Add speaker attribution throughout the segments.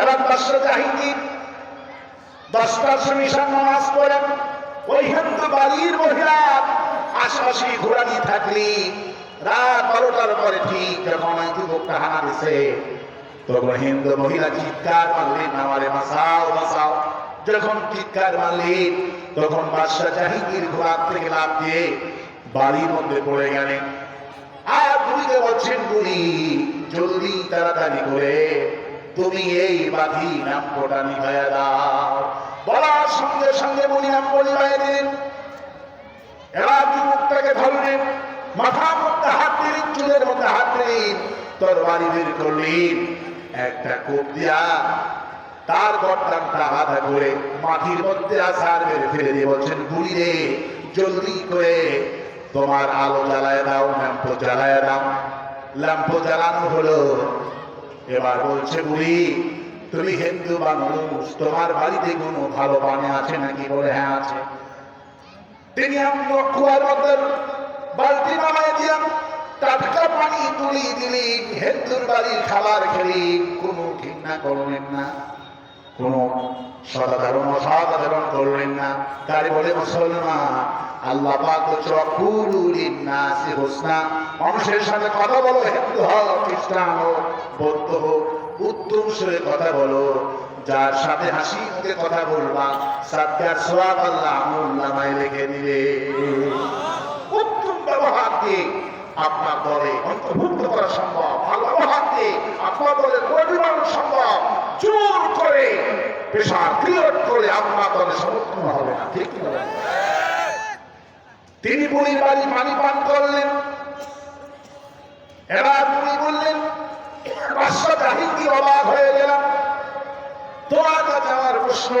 Speaker 1: এবার দশটা জাহিদি দশটার সময় নামাজ পড়েন। ওই হিন্দু বাড়ির মহিলা আশপাশে ঘোরানি থাকলি। রাত বারোটার পরে ঠিক যখন যুবকটা হানা দিছে, তখন হিন্দু মহিলা চিৎকার মারলেন, আমারে বাঁচাও বাঁচাও। যখন চিৎকার মারলেন, তখন বাদশাহ জাহিঙ্গীর ঘোড়ার থেকে লাভ দিয়ে বাড়ির মধ্যে পড়ে গেলেন। আর বুড়িকে বলছেন বুড়ি, জলদি তাড়াতাড়ি করে তুমি এই বাধি নামটা নিভাইয়া দাও। বলার সঙ্গে সঙ্গে বুড়ি নাম পরিবাহে দিলেন। এবার যুবকটাকে ধরলেন। মাথার মধ্যে হাত দিলেন চুলের মধ্যে হাত দিলেন তোর বাড়ি বের করলেন একটা কোপ দিয়া তার গর্দানটা আধা করে মাটির মধ্যে আসার মেরে ফেলে দিয়ে বলছেন, বুড়ি রে, জলদি করে তোমার আলো জ্বালায় দাও, ল্যাম্প জ্বালায় দাও। ল্যাম্প জ্বালানো হলো। এবার বলছে, বুড়ি, তুমি হিন্দু মানুষ তোমার বাড়িতে কোনো ভালো পানি আছে নাকি? বলে হ্যাঁ আছে। তিনি কুয়ার বালতি নামায় দিলাম টাটকা পানি তুলি দিলি, হিন্দুর বাড়ির খাবার খেলি, কোনো ঠিক না করলেন না, কোনো সদাচরণ অসাধারণ করলেন না। তারে বলে, মুসলমান আল্লাহ পাক চকুলুলিন নাসি হোসনা। মানুষের সাথে কথা বলো, হিন্দু হোক, খ্রিস্টান হোক, বৌদ্ধ হোক, উত্তম সুরে কথা বলো, যার সাথে হাসি মুখে কথা বলবা সাতটার সোয়াব আল্লাহ আমুল লিখে দিবে। উত্তম ব্যবহার দিয়ে আপনার দলে অন্তর্ভুক্ত করা সম্ভব, ভালো ব্যবহার দিয়ে আপনার দলের পরিমাণ সম্ভব। জোর করে পেশার ক্রিয়ট করে আপনার দলে সমর্থন হবে না, ঠিক বলেন? তিনি বুড়ি বাড়ি পানি পান করলেন। এবার বুড়ি বললেন, বাদশাহ জাহিদি অবাক হয়ে গেলাম? তোমার কাছে আমার প্রশ্ন,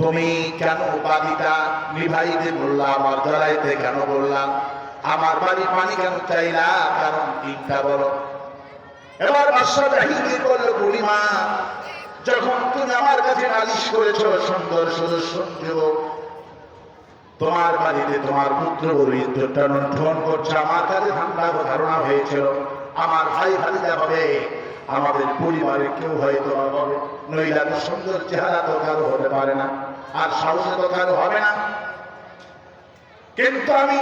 Speaker 1: তুমি কেন বাড়িটা নিভাইতে বললাম আমার জ্বালাইতে কেন বললাম আমার বাড়ি পানি কেন চাই না কারণ তিনটা বলো এবার বাদশাহ জাহিদি বলল বুড়িমা, যখন তুমি আমার কাছে নালিশ করেছ, সুন্দর সদস্য যুবক তোমার বাড়িতে তোমার পুত্র লুণ্ঠন করছে। আমার কাছে ঠান্ডা ধারণা হয়েছিল। আমার ভাই ভালিদা হবে আমাদের পরিবারের কেউ হয়তো হবে নইলে এত সুন্দর চেহারা তো কারও হতে পারে না, আর সাহসে তো কারও হবে না। কিন্তু আমি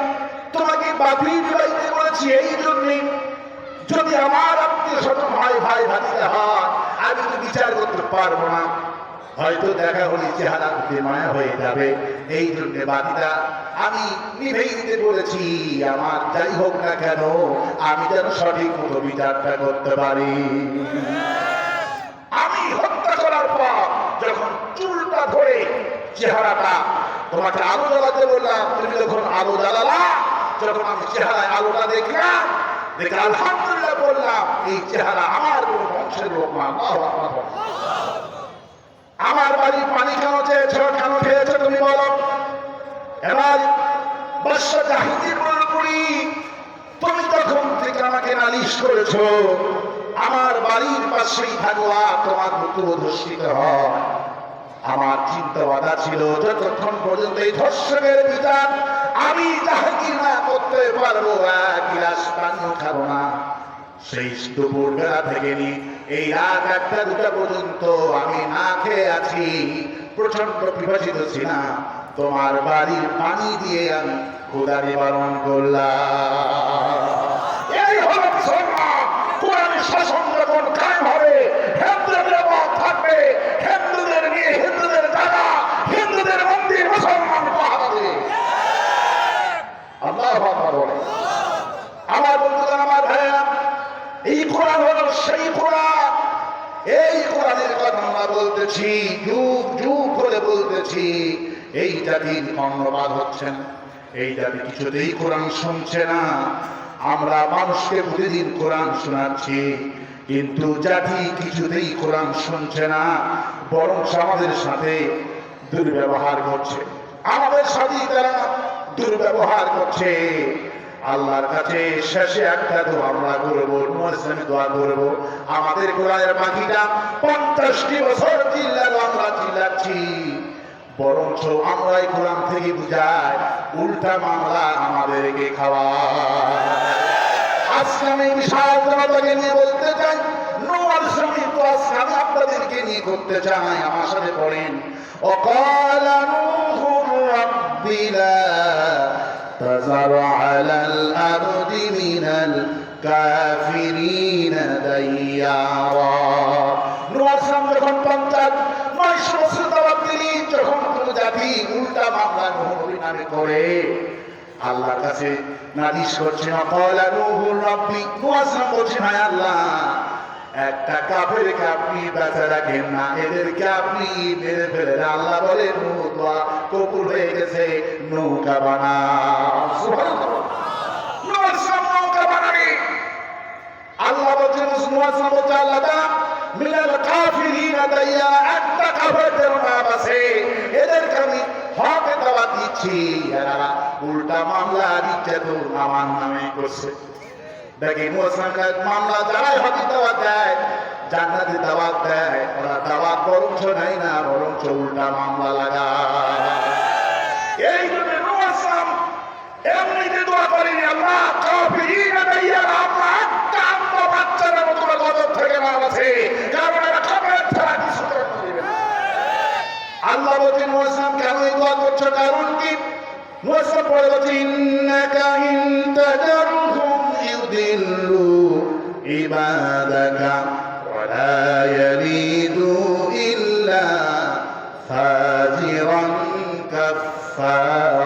Speaker 1: তোমাকে বাতিল দিবাইতে বলেছি এই জন্যে, যদি আমার আত্মীয় স্বজন ভাই ভাই ভাতিজা হয়, আমি তো বিচার করতে পারব না। হয়তো দেখা হলে চেহারা প্রতি মায়া হয়ে যাবে। এই জন্য বাদিদা আমি নিভেই দিতে বলেছি, আমার যাই হোক না কেন, আমি যেন সঠিক মতো বিচারটা করতে পারি। আমি হত্যা করার পর যখন চুলটা ধরে চেহারাটা তোমাকে আলো জ্বালাতে বললাম, তুমি যখন আলো জ্বালালা? যখন আমি চেহারায় আলোটা দেখলাম, দেখে আলহামদুলিল্লাহ বললাম, এই চেহারা আমার কোন বংশের লোক আকবার। আমার বাড়ি পানি কেন চেয়েছ কেন খেয়েছ তুমি বলো। এবার বর্ষ জাহিদি পুরোপুরি তুমি তখন থেকে আমাকে নালিশ করেছ। আমার বাড়ির পাশেই থাকবা, তোমার পুত্র ধর্ষিত হয়। আমার চিন্তা বাধা ছিল যতক্ষণ পর্যন্ত এই ধর্ষণের বিচার আমি জাহাঙ্গীর না করতে পারব, এক গিলাস পানীয় খাব না। সেই দুপুর বেলা থেকে নি এই রাত একটা দুটা পর্যন্ত আমি না খেয়ে আছি। প্রচণ্ড বিভাজিত ছিলাম। তোমার বাড়ির পানি দিয়ে আমি ক্ষুদা নিবারণ করলাম। এই কোরআনের শাসন যখন হবে, হিন্দুদের মত থাকবে। হিন্দুদের নিয়ে হিন্দুদের হিন্দুদের মন্দির মুসলমান দেবে আল্লাহ আমার বন্ধুগণ, আমার ভাইয়া এই কোরআন হলো সেই কোরআন এই কোরআনের কথা আমরা বলতেছি, যুগ যুগ করে বলতেছি। এই জাতির হচ্ছে না। এই জাতি কিছুতেই কোরআন শুনছে না। আমরা মানুষকে প্রতিদিন কোরআন শোনাচ্ছি, কিন্তু জাতি কিছুতেই কোরআন শুনছে না, বরং আমাদের সাথে দুর্ব্যবহার করছে। আমাদের সাথে তারা দুর্ব্যবহার করছে। আল্লাহর কাছে শেষে একটা আমরা দোয়া আমাদের কোরআনের পঞ্চাশটি বছর আমরা চিল্লাচ্ছি বরঞ্চ আমরা এই কোরআন থেকে উল্টা মামলা আমাদেরকে খাওয়া আজকে আমি বিশাল নিয়ে বলতে চাই নোয়ার শ্রমিক আপনাদেরকে নিয়ে করতে চাই, আমার সাথে পড়েন। অকাল কোনো উল্টা মামলা নূহ নামে করে। আল্লাহর কাছে নালিশ করছেন, অকলা নূহুর রব্বি নূহ আসলাম বলছেন, হায় আল্লাহ, একটা কাফেরকে আপনি বেঁচে রাখেন না, এদেরকে আপনি মেরে ফেলেন। আল্লাহ বলে দোয়া কবুল হয়ে গেছে, নৌকা আসলাম নৌকা বানানি আল্লাহ বলছেন আল্লাহ মিনাল কাফিরিনা দাইয়া, একটা কাফেরদের নাম আছে। এদেরকে আমি হক দাওয়াত দিচ্ছি। এরা উল্টা মামলা তো আমার নামে করছে। দেখি মুসলমান মামলা যারাই হক দাওয়াত দেয়, জান্নাতি দাওয়াত দেয়, ওরা দাওয়াত বরঞ্চ নাই না, বরঞ্চ উল্টা মামলা লাগায়। এই জন্য এমনিতে দোয়া করিনি, আল্লাহ কাফিরিনা দাইয়া আল্লাহ একটা আম্মা বাচ্চারা মতো থেকে নাম আছে কারণ এরা কাফের ছাড়া কিছু করতে দিবে আল্লাহ বলছেন মুসলাম কেন এই দোয়া করছ কারণ কি? মুসলাম পড়ে বলছে, ইন্নাকা ইন্তাজারহুম ইউদিল্লু ইবাদাকা ওয়ালা ইয়ালিদু ইল্লা ফাজিরান কাফফারা.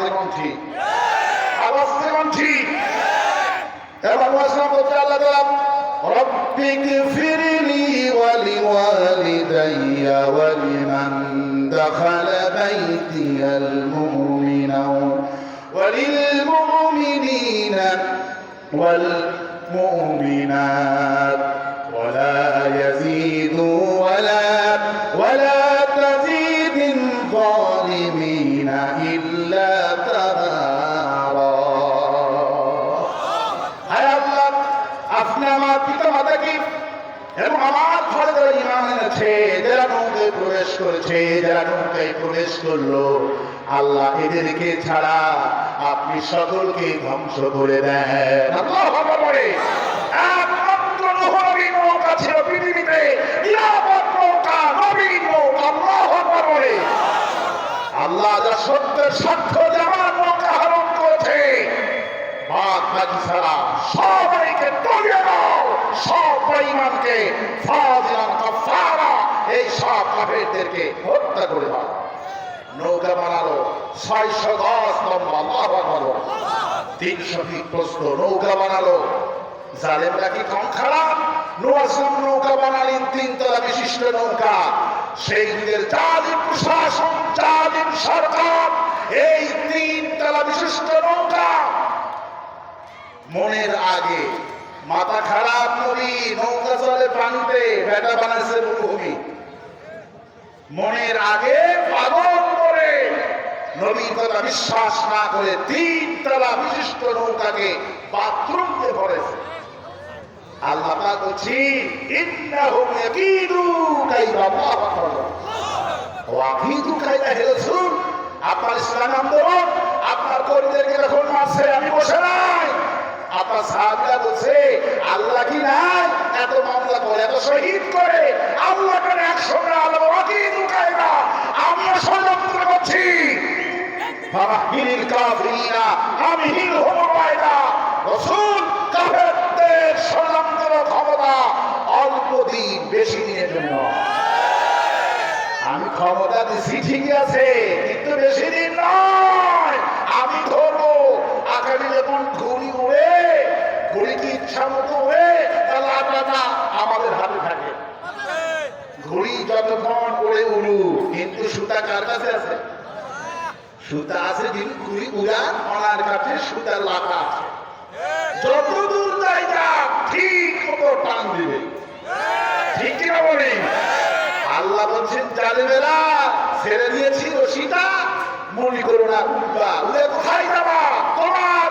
Speaker 1: আওয়াজ কেমন ঠিক আওয়াজ কেমন ঠিক এবার মুসলিম বলছে আল্লাহ তাআলা ربك اغفر لي ولوالدي ولمن دخل بيتي المؤمنا وللمؤمنين والمؤمنات ولا يزيد ইমান যারা নৌকায় প্রবেশ করেছে, যারা নৌকায় প্রবেশ করল, আল্লাহ এদেরকে ছাড়া আপনি সকলকে ধ্বংস করে দেন। আল্লাহ নৌকা নৌকা নৌকা। যা সত্যের সাক্ষ্য যারা নৌকা হরণ করেছে বাকি ছাড়া সবাইকে তলিয়ে দাও। সব কাফারা এই সব কাফেরদেরকে হত্যা করে দাও। নৌকা বানালো, ছয়শো দশ লম্বা আল্লাহ তিনশো ফিট প্রস্ত নৌকা বানালো। জালেমরা কি কম খারাপ? নোয়াসলাম নৌকা বানালেন তিনতলা বিশিষ্ট নৌকা। সেই যুগের জালিম প্রশাসন জালিম সরকার, এই তিনতলা বিশিষ্ট নৌকা। মনের আগে মাথা খারাপ নবী নৌকা চলে পানিতে বেটা বানাইছে মরুভূমি। মনের আগে পাগল করে নবীর কথা বিশ্বাস না করে তিন তলা বিশিষ্ট নৌকাকে বাথরুম ভরেছে। আল্লাহ বলছি আপনার ইসলাম আন্দোলন, আপনার কর্মীদেরকে যখন মারছে আমি বসে নাই আপনার সাহাবিরা বলছে আল্লাহ কি নাই এত মামলা করে এত শহীদ করে আল্লাহ আল্লাহ ওয়াকিদু কাইদা আমরা ষড়যন্ত্র করছি। ষড়যন্ত্র ক্ষমতা অল্প দিন বেশি আমি ক্ষমতা দিছি, ঠিকই আছে, কিন্তু বেশি দিন নয়। আমি ধরবো আগামী যখন ঘুড়ি উড়ে ঘুড়ি ইচ্ছা মতো উড়ে আপনারা আমাদের হাতে থাকে। যতক্ষণ উড়ে উড়ু কিন্তু সুতা কার কাছে আছে? সুতা আছে ওনার কাছে লাটা আছে। যাই ঠিক মতো টান দিবে। ঠিক কিনা বলি? আল্লাহ বলছেন, জালেমেরা, ছেড়ে দিয়েছি রশিটা। মনে করো না উঠবা উড়ে কোথায় যাবা? তোমার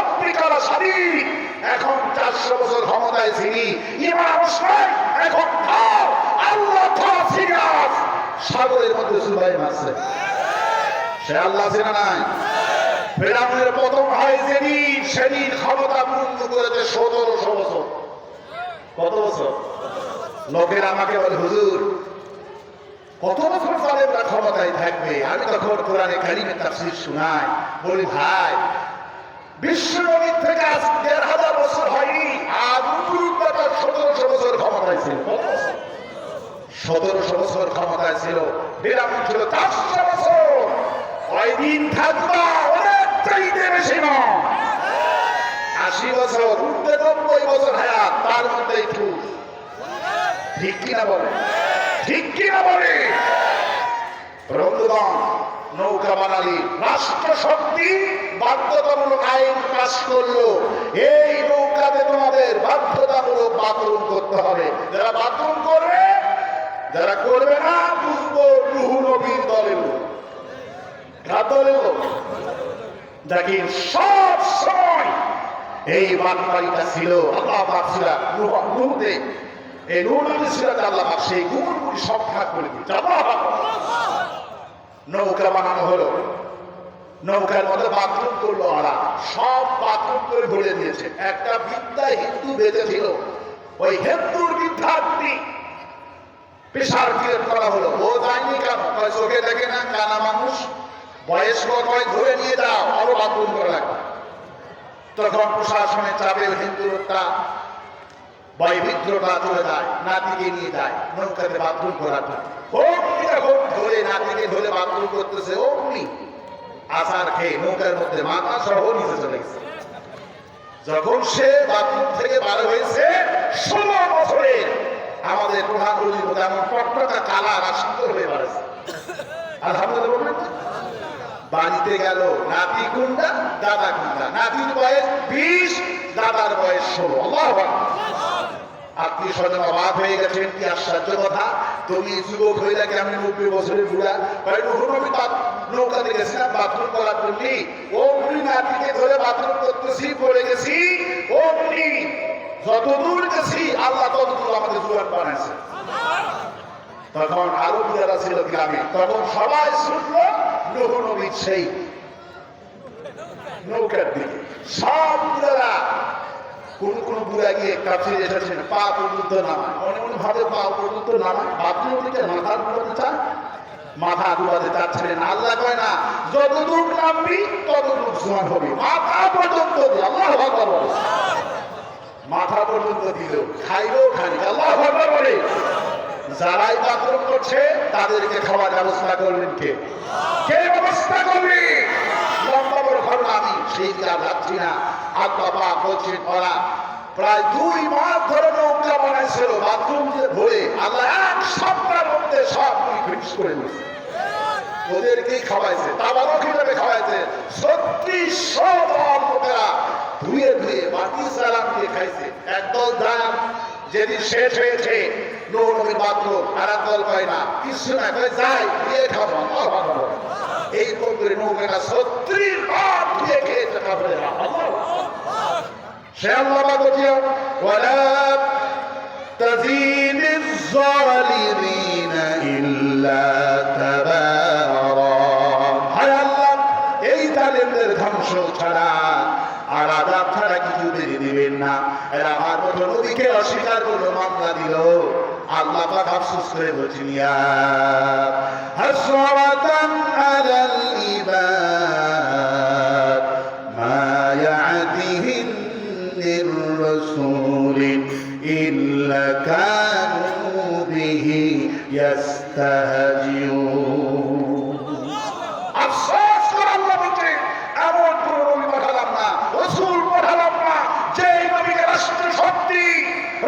Speaker 1: রব্বিকার শারীর এখন চারশো বছর ক্ষমতায় ছিলি এখন আল্লাহ সাগরের মধ্যে সে আল্লাহ চেনা নাই? ক্ষমতা লোকের আমাকে বলে, হুজুর, কত বছর ক্ষমতায় থাকবে? আমি তখন কোরআনে কারিমের তাফসীর শোনাই। বলি, ভাই বিশ্ব নবীর থেকে আজ দেড় হাজার বছর হয়নি আর উপরুদ্দাটা সতেরোশো বছর ক্ষমতায় ছিল? সতেরোশো বছর ক্ষমতায় ছিল, বিরাম ছিল, চারশো বছর। কয়দিন থাকবা অনেক চাইতে বেশি আশি বছর উঠতে নব্বই বছর হায়াত, তার মধ্যে একটু। ঠিক কিনা বলে? ঠিক কিনা বলে? বন্ধুগণ নৌকা বানালি রাষ্ট্র শক্তি বাধ্যতামূলক আইন পাশ করল। এই নৌকাতে তোমাদের বাধ্যতামূলক বাথরুম করতে হবে। যারা বাথরুম করবে, যারা করবে না বুঝব রুহু নবীর দলের সব সময় ছিল, আল্লাহ সেই সব ভাগ করে দিচ্ছে। নৌকা বানানো হলো। নৌকার মধ্যে বাথরুম করল ওরা। সব বাথরুম করে ভরে দিয়েছে। একটা বিদ্যা হিন্দু বেঁচে ছিল। ওই হিন্দুর বিদ্যার্থী পেশার ক্রিয়েট করা হলো। ও যায়নি কেন? চোখে দেখে না, কানা মানুষ। বয়স্ক কয়, ধরে নিয়ে যাও, আরও বাথরুম করা লাগবে তখন প্রশাসনের চাপে হিন্দুরা বৈবিদ্রতা চলে যায়, নাতিকে নিয়ে যায়, নৌকাতে বাথরুম করার জন্য। বাথরুম করতেছে অগ্নি আসার খেয়ে নৌকার মধ্যে মাথা সহ নিচে চলে গেছে। যখন সে বাথরুম থেকে বার হয়েছে, ষোলো বছরে আমাদের প্রধান অতিথি যেমন টকটকা কালার আর সুন্দর হয়ে বাড়েছে। আলহামদুলিল্লাহ বলবেন বাড়িতে গেল নাতি কুন্ডা, দাদা কুন্ডা। নাতির বয়স বিশ, দাদার বয়স ষোলো। আল্লাহ অবাক হয়ে গেছেন, কি আশ্চর্য কথা। তুমি যুবক হইলা কেমন নব্বই বছরের বুড়া? নৌকাতে গেছিলাম, বাথরুম করার নাতিকে ধরে বাথরুম করতেছি, পড়ে গেছি। যতদূর গেছি, আল্লাহ ততদূর আমাদের বানাইছে। তখন আরও ছিল গ্রামে। তখন সবাই শুনলো সেই নৌকার দিকে। সব কোন কোন বুড়া গিয়ে কাছে এসেছেন পা পর্যন্ত নামায়। মনে মনে ভাবে পা পর্যন্ত নামায় থেকে মাথা ডুবাতে মাথা ডুবাতে চাচ্ছিলেন আল্লাহ কয় না, যতদূর নামবি, ততদূর সমান হবে। মাথা পর্যন্ত আল্লাহ মাথা পর্যন্ত দিল খাইলেও খানি আল্লাহ ভগবান বলে। যারাই বাথরুম করছে, তাদেরকে খাওয়ার ব্যবস্থা করবেন কে? কে ব্যবস্থা করবে? লম্বা বড় ঘটনা আমি সেই দিকে আর যাচ্ছি না। পাক বলছেন ওরা প্রায় দুই মাস ধরে নৌকা বানাইছিল বাথরুম ভরে আল্লাহ এক সপ্তাহের মধ্যে সব ফিক্স করে নিয়েছে। ওদেরকেই খাওয়াইছে? তাবারও হিসাবে খাওয়াইছে। ছত্রিশশো লোকেরা ধুয়ে ধুয়ে মাটি সালাম দিয়ে খাইছে। একদল দাম যেদিন শেষ হয়েছে বাথরুম আর এক দল না, কিছু না, কয়, যাই দিয়ে খাব। এই করে নৌকাটা ছত্রিশ বার ধুয়ে খেয়েছে কাপড়েরা আল্লাহু আকবার। সে আল্লাহ পাক বলছে ওয়ালা تزيد الظالمين إلا تبارا হায় আল্লাহ এই জালেমদের ধ্বংস ছাড়া আর আদাব ছাড়া কিছু বেরিয়ে দিবেন না এরা আমার মতো নদীকে অস্বীকার করলো মামলা দিল আল্লাহ পাক আফসোস করে বলছেন, ইয়া হাসরাতান আলাল ইবাদ, মা ইয়াতিহিম মির রাসূলিন ইল্লা কানু বিহি ইয়াস্তাহজিউন। আফসোস করে আল্লাহ বলছেন এমন কোনো নবী পাঠালাম না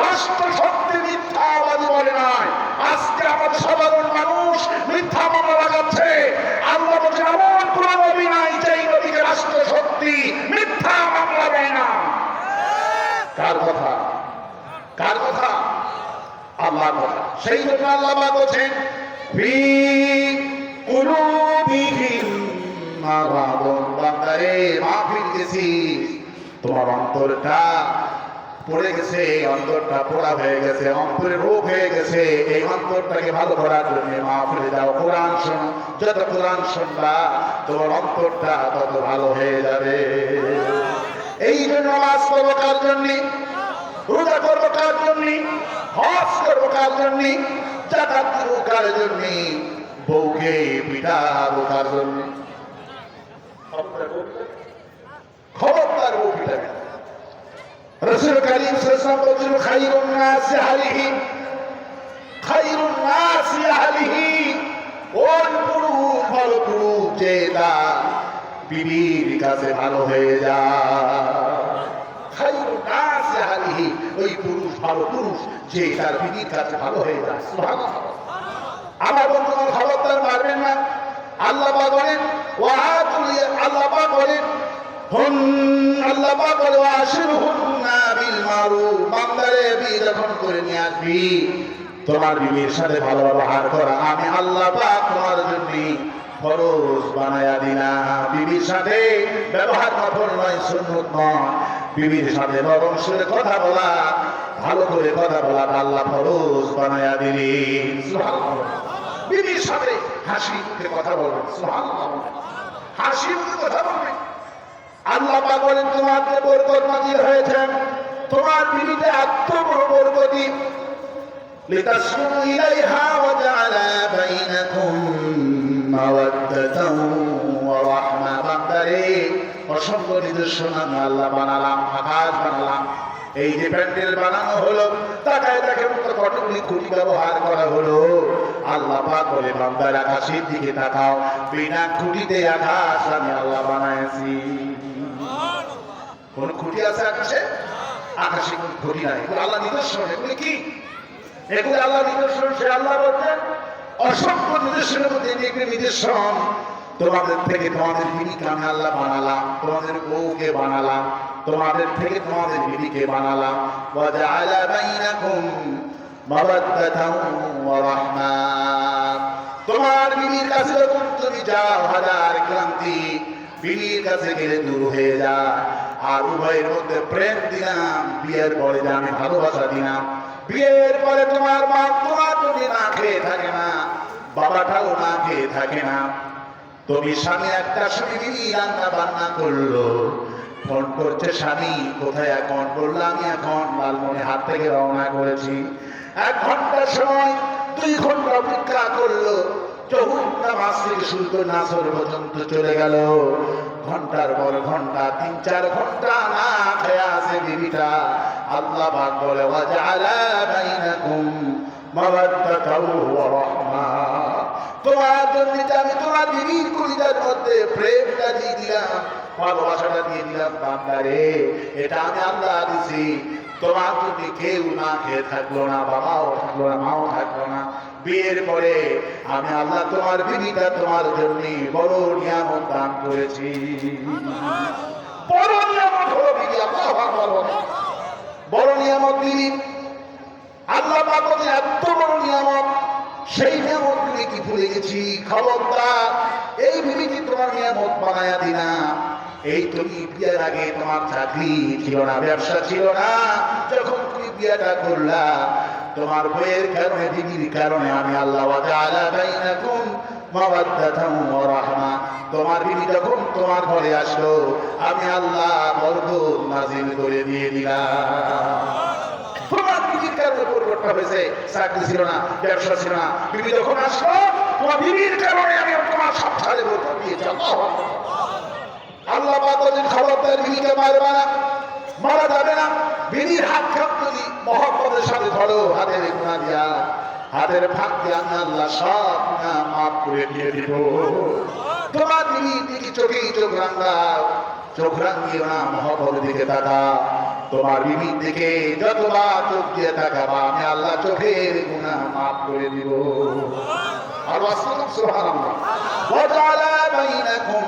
Speaker 1: রাষ্ট্র শক্তি মিথ্যা বলে নয় আজকে আমাদের সাধারণ মানুষ মিথ্যা মামলা লাগাচ্ছে। আল্লাহ বলছে এমন কোন নবী নাই যেই নবীকে রাষ্ট্র শক্তি মিথ্যা মামলা দেয় না। কার কথা? কার কথা? আল্লাহর কথা। সেই জন্য আল্লাহ বলছেন, ফি কুলুবিহিম মারাদুন বান্দারে মাহফিল গেছি তোমার অন্তরটা পড়ে গেছে, এই অন্তরটা পোড়া হয়ে গেছে অন্তরে রোগ হয়ে গেছে, এই অন্তরটাকে ভালো করার জন্য মাহফিলে যাও কোরআন শোনো, যত কোরআন শুনবা, তোমার অন্তরটা তত ভালো হয়ে যাবে। এই জন্য নামাজ করব কার জন্যে? রোজা করব কার জন্য? হজ করব কার জন্য? জাকাত দেবো কার জন্য? বউকে পিটাবো কার জন্য? খবরদার বউ পিটাবে। রসুল করিম সাল্লাল্লাহু আলাইহি খাইরুন নাস আহলিহি। খাইরুন নাস আহলিহি। ওই পুরুষ ভালো পুরুষ যে বিবির কাছে ভালো হয়ে যায়। খাইরুন নাস আহলিহি, ওই পুরুষ, ভালো পুরুষ যে তার বিবির কাছে ভালো হয়ে যায়। সুবহানাল্লাহ। আমার বন্ধুগণ, খবরদার, মারবেন না। আল্লাহ পাক বলেন ওয়াহাতুল আল্লাহ পাক বলেন হুন আল্লাহ পাক বলে ওয়াশিরহুন্না বিল মারুফ বান্দারে যখন করে নিয়ে আসবি, তোমার বিবির সাথে ভালো ব্যবহার করা, আমি আল্লাহ পাক তোমার জন্য ফরজ বানায়া দিলাম। বিবির সাথে ব্যবহার নফল নয়, সুন্নত নয়। বিবির সাথে নরম সুরে কথা বলা, ভালো করে কথা বলা, আল্লাহ ফরজ বানায়া সুবহানাল্লাহ। বিবির সাথে হাসি কথা বলবেন হাসি কথা বলবেন আল্লাহ পাক বলেন তোমার যে বরকত নাজিল হয়েছে তোমার বিবিতে এত বড় বরকতি لتسكنوا إليها وجعل بينكم مودة ورحمة বান্দারে অসংখ্য নিদর্শন আমি আল্লাহ বানালাম আকাশ বানালাম এই যে প্যান্ডেল বানানো হলো তাকায় দেখে মতো কতগুলি খুঁটি ব্যবহার করা হলো আল্লাহ পাক বলে বান্দার আকাশের দিকে তাকাও বিনা খুঁটিতে আকাশ আমি আল্লাহ বানাইছি কোন খুঁটি আছে আকাশে? আকাশে কোন খুঁটি নাই। আল্লাহ নিদর্শন। এগুলি কি? এগুলো আল্লাহ নিদর্শন। সে আল্লাহ বলছেন অসংখ্য নিদর্শনের মধ্যে একটি নিদর্শন। তোমাদের থেকে তোমাদের বিবিকে আমি আল্লাহ বানালাম। তোমাদের বউকে বানালাম। তোমাদের থেকে তোমাদের বিবিকে বানালাম। বাইনাকুম মাওয়াদ্দাতাও ওয়া রাহমা। তোমার বিবির কাছে যখন তুমি যাও, হাজার ক্লান্তি, বিবির কাছে গেলে দূর হয়ে যায় আর উভয়ের মধ্যে প্রেম দিলাম, বিয়ের পরে আমি ভালোবাসা দিলাম, বিয়ের পরে তোমার মা তোমার যদি না খেয়ে থাকে না, বাবাটাও না খেয়ে থাকে না। তুমি স্বামী একটা স্বামী রান্না বান্না করল, ফোন করছে স্বামী, কোথায় এখন? বলল, আমি এখন লালমনি হাত থেকে রওনা করেছি। এক ঘণ্টার সময়, দুই ঘণ্টা অপেক্ষা করল চহুর নামাজ থেকে শুরু করে নাসর পর্যন্ত চলে গেল। ঘণ্টার পর ঘণ্টা, তিন চার ঘণ্টা না খেয়ে আছে বিবিটা আল্লাহ পাক বলে, ওয়াজআলা বাইনাকুম মাওয়াদাতাও ওয়া রাহমা। তোমার জন্য আমি তোমার বিবির কলিজার মধ্যে প্রেমটা দিয়ে দিলাম, ভালোবাসাটা দিয়ে দিলাম বান্দারে। এটা আমি আল্লাহ দিছি। তোমার যদি কেউ না খেয়ে থাকল না, বাবাও থাকল না, মাও থাকল না, বিয়ের পরে আমি আল্লাহ তোমার বিবিটা তোমার জন্য বড় নিয়ামত দান করেছি। বড় নিয়ামত হলো আল্লাহ বড় নিয়ামত বিবি। আল্লাহ পাক এত বড় নিয়ামত, সেই নিয়ামত তুমি কি ভুলে গেছি? খবরদার, এই বিবিটি তোমার নিয়ামত বানায়া দিনা। এই তুমি বিয়ের আগে তোমার চাকরি ছিল না, ব্যবসা ছিল না। যখন তুমি বিয়েটা করলা, তোমার বইয়ের কারণে বিবির কারণে আমি আল্লাহ বাইনাকুম মাওয়াদ্দাতাও ওয়া তোমার বিবি যখন তোমার ঘরে আসলো, আমি আল্লাহ বরকত নাজিল করে দিয়ে দিলাম। পরিবর্তন হয়েছে, চাকরি ছিল না, ব্যবসা ছিল না। বিবি যখন আসলো, তোমার বিবির কারণে আমি তোমার সব ছাড়ে বরকত দিয়েছি আল্লাহ পাতলির ক্ষমতার বিড়িকে মারবে না মারা যাবে না, বিড়ির হাত খাপ তুমি মহব্বতের সাথে ধরো, হাতের গুণা দিয়া। হাতের ফাঁক দিয়ে আল্লাহ সব না মাফ করে দিয়ে দিব। তোমার বিড়ি দিকে চোখেই চোখ রাঙ্গাও চোখ রাঙিও না মহব্বতের দিকে তাকাও। তোমার বিবির দিকে যতবার চোখ দিয়ে তাকাবা, আমি আল্লাহ চোখের গুণা মাফ করে দিব। আর ওয়াসালাম সুবহানাল্লাহ। ওয়া জালা বাইনাকুম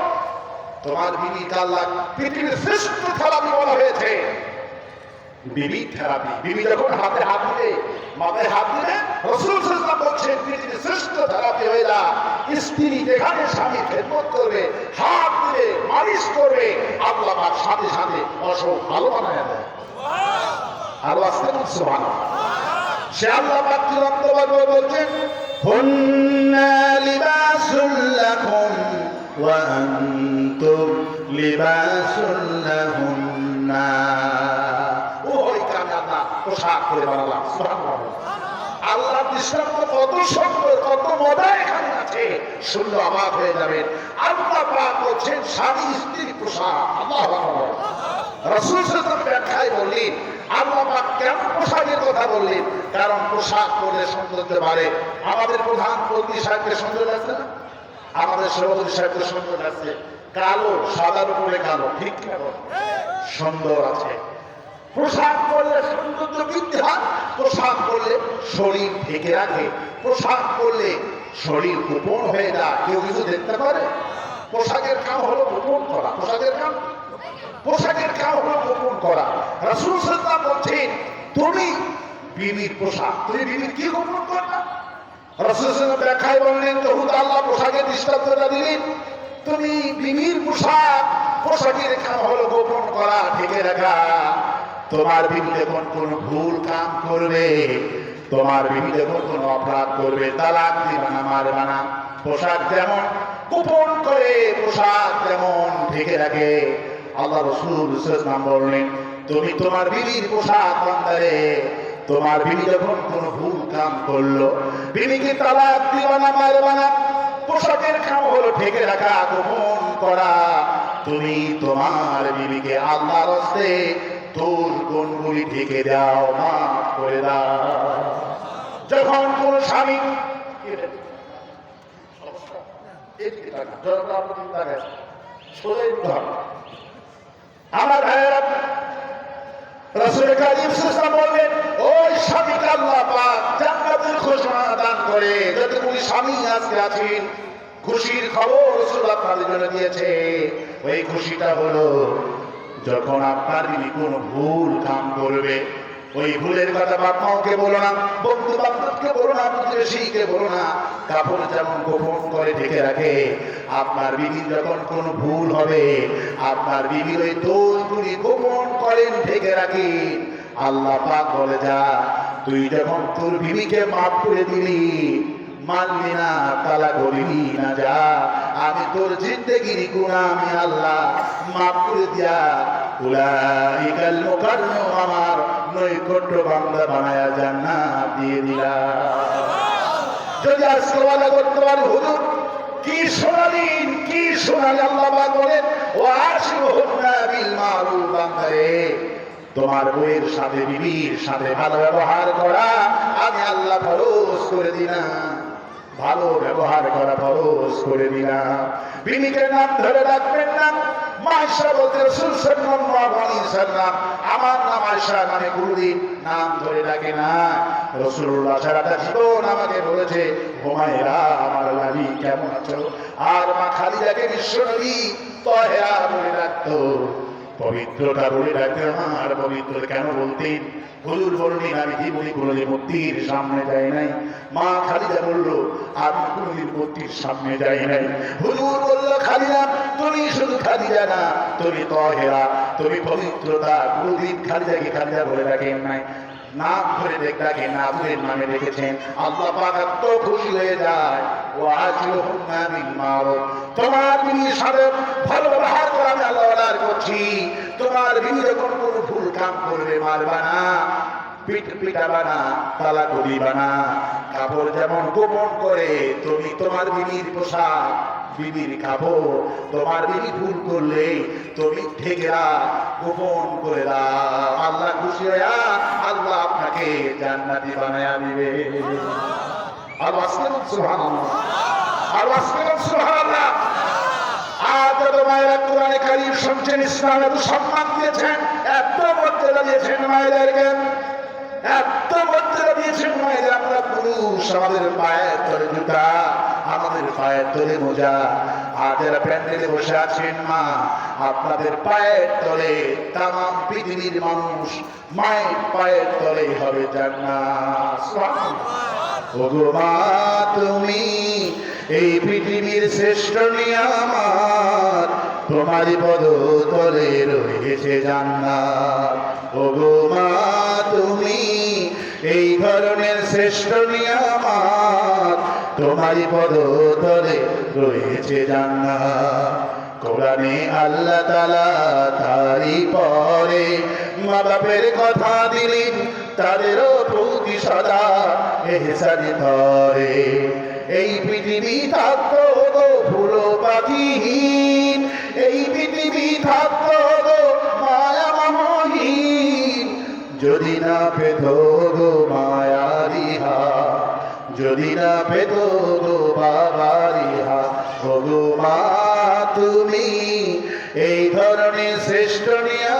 Speaker 1: তোমার বিবি আল্লাহ পৃথিবীর শ্রেষ্ঠ থেরাপি বলা হয়েছে। বিবি থেরাপি বিবি যখন হাতে হাত দিলে মাথায় হাত দিলে রসুল সাল্লাল্লাহু বলছেন পৃথিবীর শ্রেষ্ঠ থেরাপি হইলা স্ত্রী যেখানে স্বামী খেদমত করবে হাত দিলে মালিশ করবে আল্লাহ পাক সাথে সাথে অসুখ ভালো বানায় দেয়। আরও আসতে সুবহানাল্লাহ। সে আল্লাহ পাক চূড়ান্ত বলছেন হুন্না লিবাসুল ওই কামে আল্লাহ, পোশাক করে বানালাম আল্লাহ দৃষ্টান্ত কত এখানে আছে। হয়ে পোশাক। আল্লাহ রসুল ব্যাখ্যায় বললেন কথা কারণ সৌন্দর্য আমাদের প্রধান মন্ত্রী সাহেবকে সুন্দর লাগছে না? আমাদের সভাপতি সাহেবকে সুন্দর লাগছে কালো সাদার উপরে কালো, ঠিক সুন্দর আছে। পোশাক পরলে সৌন্দর্য বৃদ্ধি হয় পোশাক পরলে শরীর ঢেকে রাখে। পোশাক পরলে শরীর গোপন হয়ে যায়, কেউ কিছু দেখতে পারে? পোশাকের কাম হলো গোপন করা। পোশাকের কাম? পোশাকের কাম হলো গোপন করা। রাসূল আলাইহি বলছেন, তুমি বিবির পোশাক। তুমি বিবির কি গোপন করবা? বললেন আল্লাহ তুমি বিবির পোশাক হলো গোপন করা, ঢেকে রাখা। তোমার বিবি যখন কোন ভুল কাম করবে? তোমার বিবি যখন কোন অপরাধ করবে? পোশাক যেমন গোপন করে, পোশাক যেমন ঢেকে রাখে। আল্লাহ রসুল বললেন, তুমি তোমার বিবির পোশাক তোমার বিবি যখন কোন ভুল কাম করল বিবিকে তালাক দিবা না, মারবা না? পোশাকের কাম হলো ঢেকে রাখা, গোপন করা। তুমি তোমার বিবিকে আল্লাহর হস্তে তোর গুণগুলি ঢেকে দাও, মাফ করে দাও। যখন কোন স্বামী আমার ভাইয়েরা রাসূল কারীম সাল্লাল্লাহু ওই স্বামীকে আল্লাহ পাক ঘোষণা দান করে যদি কোন স্বামী আজকে আছেন খুশির খবর রাসূল আপনাদের জন্য দিয়েছে। ওই খুশিটা হলো, যখন আপনার কোনো ভুল কাম করবে ওই ভুলের কথা বাপ মাকে বলো না, বন্ধু বান্ধবকে বলো না প্রতিবেশীকে বলো না কাপড় যেমন গোপন করে ঢেকে রাখে। আপনার বিবি যখন কোনো ভুল হবে, আপনার বিবির ওই দোষগুলি গোপন করেন ঢেকে রাখেন আল্লাহ পাক বলে, যা, তুই যখন তোর বিবিকে মাফ করে দিলি, মানলি না, তালা করবি না, যা, আমি তোর জিন্দগির গুণা আমি আল্লাহ মাফ করে দিয়া, উলাইকাল মুকাররম আমার নৈকট্য বান্দা বানায়া জান্নাত দিয়ে দিলা যদি আজকে ওয়াদা করতে পারি, হুজুর, কি শোনালেন, কি শোনালে আল্লাহ পাক বলেন, ও আশিরুহুন্না বিল মারুফ বান্দারে তোমার বইয়ের সাথে, বিবির সাথে ভালো ব্যবহার করা আমি আল্লাহ ফরজ করে দিলাম। ভালো ব্যবহার করা ফরজ করে দিলাম। বিবিকে নাম ধরে রাখবেন না। বলতে রসুল সাল্লাল্লাহু আলাইহি সাল্লাম আয়েশা নামে কোনদিন নাম ধরে ডাকে না। রাসূলুল্লাহ সারাটা জীবন আমাকে বলেছে হুমায়রা আমার লালি কেমন আছো? আর মা খালিদাকে বিশ্বনবী তহেরা বলে ডাকতো। বলে ডাকতে আমার পবিত্র কেন বলতেন? হুজুর বললেন আমি জীবনে কোনোদিন মূর্তির সামনে যাই নাই? মা খালিদা বলল, আমি কোনোদিন মূর্তির সামনে যাই নাই। হুজুর বলল খালিদা তুমি শুধু খালিদা না, তুমি তহেরা। তুমি পবিত্রতা কোনোদিন খালিদাকে খালিদা বলে ডাকেন নাই। নাম ধরে দেখ ডাকে নামের নামে রেখেছেন। আল্লাহ পাক এত খুশি হয়ে যায়। ওয়াজিরুহুন্না বিল মারুফ তোমার বিবির সাথে ভালো ব্যবহার করা আমি আল্লাহ করছি। তোমার বিবি যখন কোনো ভুল কাম করবে মারবা না। পিঠ পিটাবা না, তালা করিবা না। কাপড় যেমন গোপন করে, তুমি তোমার বিবির পোশাক বিবির কাপড় তোমার বিবি ভুল করলে তুমি ঠেকেরা, গোপন করে দাও। আল্লাহ খুশি হইয়া আল্লাহ আপনাকে জান্নাতি বানায়া দিবে। সম্মান দিয়েছেন, এত এত আমরা পুরুষ, আমাদের পায়ের তলে জুতা আমাদের পায়ের তলে মোজা। আর যারা প্যান্ডেলে বসে আছেন মা, আপনাদের পায়ের তলে তাম পৃথিবীর মানুষ মায়ের পায়ের তলে হবে জান্নাত। ওগো মা, তুমি এই পৃথিবীর শ্রেষ্ঠ নিয়ামাত তোমারই পদ তলে রয়েছে জান্নাত। ওগো মা, তুমি এই ধরনের শ্রেষ্ঠ নিয়ামাত তোমারই পদ ধরে রয়েছে জান্নাত। কোরআনে আল্লাহ তালা তারই পরে মা বাপের কথা দিলেন তাদেরও প্রতি সদা এহসানি ধরে। এই পৃথিবী থাকতো গো ফুলো পাখিহীন এই পৃথিবী থাকতো গো মায়া মমহীন যদি না পেত গো মায়ারি যদি না পেত গো বাবারি হাত গো মা তুমি এই ধরনের শ্রেষ্ঠ নিয়া